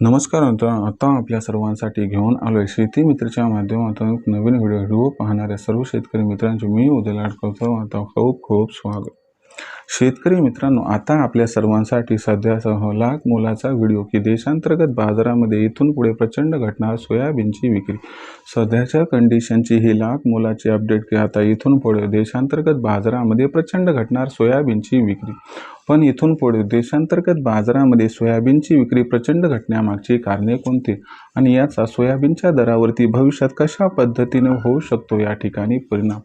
नमस्कार मित्रांनो आता आपल्या सर्वांसाठी घेऊन आलोय शेती मित्रच्या माध्यमातून नवीन व्हिडिओ व्हिडिओ पाहणाऱ्या सर्व शेतकरी मित्रांचे मी उदयलाट करतो आता खूप खूप स्वागत. शेतकरी मित्रांनो आता आपल्या सर्वांसाठी सध्यासह लाख मोलाचा व्हिडिओ की देशांतर्गत बाजारामध्ये इथून पुढे प्रचंड घटणार सोयाबीनची विक्री. सध्याच्या कंडिशनची ही लाख मोलाची अपडेट की आता इथून पुढे देशांतर्गत बाजारामध्ये प्रचंड घटणार सोयाबीनची विक्री. पण इथून पुढे देशांतर्गत बाजारामध्ये सोयाबीनची विक्री प्रचंड घटण्यामागची कारणे कोणती? आणि याचा सोयाबीनच्या दरावरती भविष्यात कशा पद्धतीने होऊ शकतो या ठिकाणी परिणाम?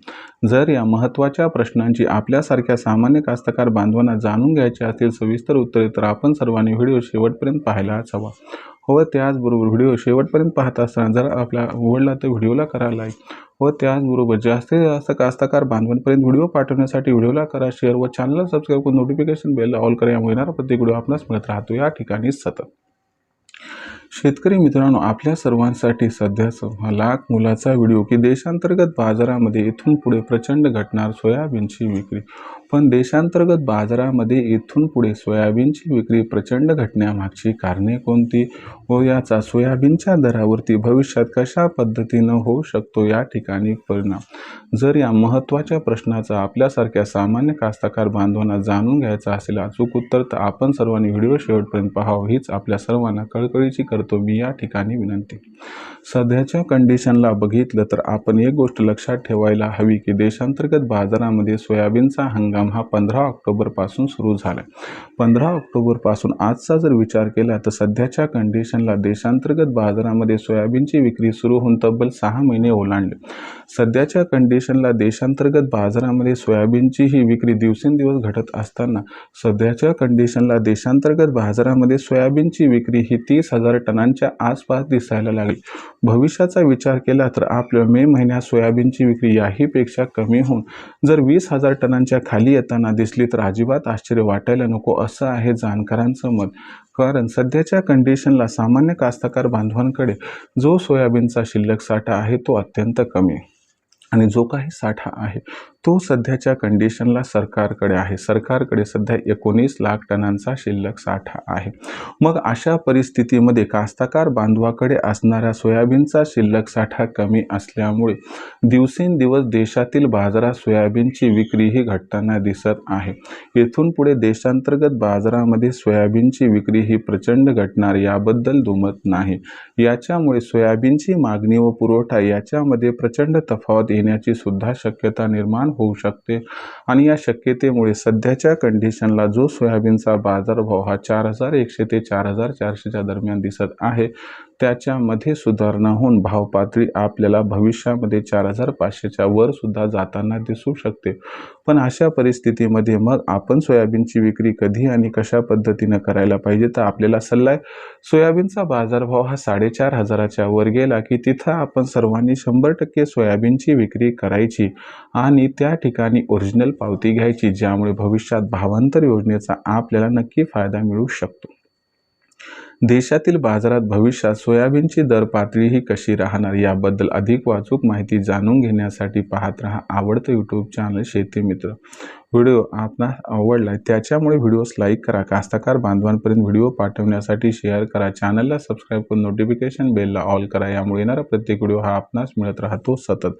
जर या महत्त्वाच्या प्रश्नांची आपल्यासारख्या सामान्य कास्तकार बांधवांना जाणून घ्यायची असतील सविस्तर उत्तरे तर आपण सर्वांनी व्हिडिओ शेवटपर्यंत पाहायलाच हवा. व त्याचबरोबर व्हिडिओ शेवटपर्यंत पाहत असताना जर आपला आवडला तर व्हिडिओला करा लाईक व त्याचबरोबर जास्तीत जास्त कास्तकार बांधवांपर्यंत व्हिडिओ पाठवण्यासाठी व्हिडिओला करा शेअर व चॅनलला सबस्क्राईब करून नोटिफिकेशन बेलला ऑल करा. यामुळे येणारा प्रत्येक व्हिडिओ आपणास मिळत राहतो. या ठिकाणी सतत. शेतकरी मित्रांनो आपल्या सर्वांसाठी सध्या सहा लाख मुलाचा व्हिडिओ की देशांतर्गत बाजारामध्ये इथून पुढे प्रचंड घटणार सोयाबीनची विक्री. पण देशांतर्गत बाजारामध्ये इथून पुढे सोयाबीनची विक्री प्रचंड घटण्यामागची कारणे कोणती? व याचा सोयाबीनच्या दरावरती भविष्यात कशा पद्धतीनं होऊ शकतो या ठिकाणी परिणाम? जर या महत्त्वाच्या प्रश्नाचा आपल्यासारख्या सामान्य कास्तकार बांधवांना जाणून घ्यायचा असेल अचूक उत्तर तर आपण सर्वांनी व्हिडिओ शेवटपर्यंत पाहावं. हीच आपल्या सर्वांना कळकळीची करतो मी या ठिकाणी विनंती. सध्याच्या कंडिशनला बघितलं तर आपण एक गोष्ट लक्षात ठेवायला हवी की देशांतर्गत बाजारामध्ये सोयाबीनचा हंगाम हा पंधरा ऑक्टोबरपासून सुरू झाला. पंधरा ऑक्टोबरपासून आजचा जर विचार केला तर सध्याच्या कंडिशनला देशांतर्गत बाजारामध्ये सोयाबीनची विक्री सुरू होऊन तब्बल सहा महिने ओलांडले. सध्याच्या कंडिशनला देशांतर्गत बाजारामध्ये सोयाबीनची ही विक्री दिवसेंदिवस घटत असताना सध्याच्या कंडिशनला देशांतर्गत बाजारामध्ये सोयाबीनची विक्री ही तीस हजार टनांच्या आसपास दिसायला लागली. भविष्याचा विचार केला तर आपल्या मे महिन्यात सोयाबीनची विक्री याहीपेक्षा कमी होऊन जर वीस हजार टनांच्या खाली येताना दिसली तर अजिबात आश्चर्य वाटायला नको असं आहे जाणकारांचं मत. कारण सध्याच्या कंडिशनला सामान्य कास्तकार बांधवांकडे जो सोयाबीनचा शिल्लक साठा आहे तो अत्यंत कमी. आणि जो काही साठा आहे तो सध्याच्या कंडिशनला सरकारकडे आहे. सरकारकडे सध्या एकोणीस लाख टनांचा शिल्लक साठा आहे. मग अशा परिस्थितीमध्ये कास्तकार बांधवाकडे असणाऱ्या सोयाबीनचा शिल्लक साठा कमी असल्यामुळे दिवसेंदिवस देशातील बाजारात सोयाबीनची विक्री ही घटताना दिसत आहे. येथून पुढे देशांतर्गत बाजारामध्ये सोयाबीनची विक्री ही प्रचंड घटणार याबद्दल दुमत नाही. याच्यामुळे सोयाबीनची मागणी व पुरवठा याच्यामध्ये प्रचंड तफावत येण्याची सुद्धा शक्यता निर्माण होऊ शकते. आणि या शक्यतेमुळे सध्याच्या कंडिशनला जो सोयाबीनचा बाजारभाव हा चार हजार एकशे ते चार हजार चारशेच्या दरम्यान दिसत आहे त्याच्यामध्ये सुधारणा होऊन भावपातळी आपल्याला भविष्यामध्ये चार हजार पाचशेच्या वर सुद्धा जाताना दिसू शकते. पण अशा परिस्थितीमध्ये मग आपण सोयाबीनची विक्री कधी आणि कशा पद्धतीनं करायला पाहिजे? तर आपल्याला सल्ला आहे सोयाबीनचा बाजारभाव हा साडेचार हजाराच्या वर गेला की तिथं आपण सर्वांनी शंभर टक्के सोयाबीनची विक्री करायची आणि त्या ठिकाणी ओरिजिनल पावती घ्यायची ज्यामुळे भविष्यात भावांतर योजनेचा आपल्याला नक्की फायदा मिळू शकतो. देशातील बाजारात भविष्यात सोयाबीनची दर पातळी ही कशी राहणार याबद्दल अधिक वाचूक माहिती जाणून घेण्यासाठी पाहत राहा आवडतं यूट्यूब चॅनल शेती मित्र. व्हिडिओ आपणास आवडला त्याच्यामुळे व्हिडिओस लाईक करा. कास्तकार बांधवांपर्यंत व्हिडिओ पाठवण्यासाठी शेअर करा. चॅनलला सबस्क्राईब करून नोटिफिकेशन बेलला ऑल करा. यामुळे येणारा प्रत्येक व्हिडिओ हा आपणास मिळत राहतो सतत.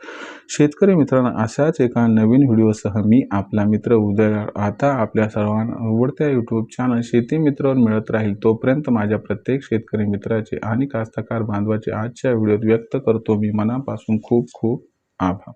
शेतकरी मित्रांनो अशाच एका नवीन व्हिडिओसह मी आपला मित्र उदय आता आपल्या सर्वांना आवडत्या यूट्यूब चॅनल शेती मित्रावर मिळत राहील. तोपर्यंत माझ्या प्रत्येक शेतकरी मित्राचे आणि कास्तकार बांधवाचे आजच्या व्हिडिओत व्यक्त करतो मी. मनापासून खूप खूप आभार.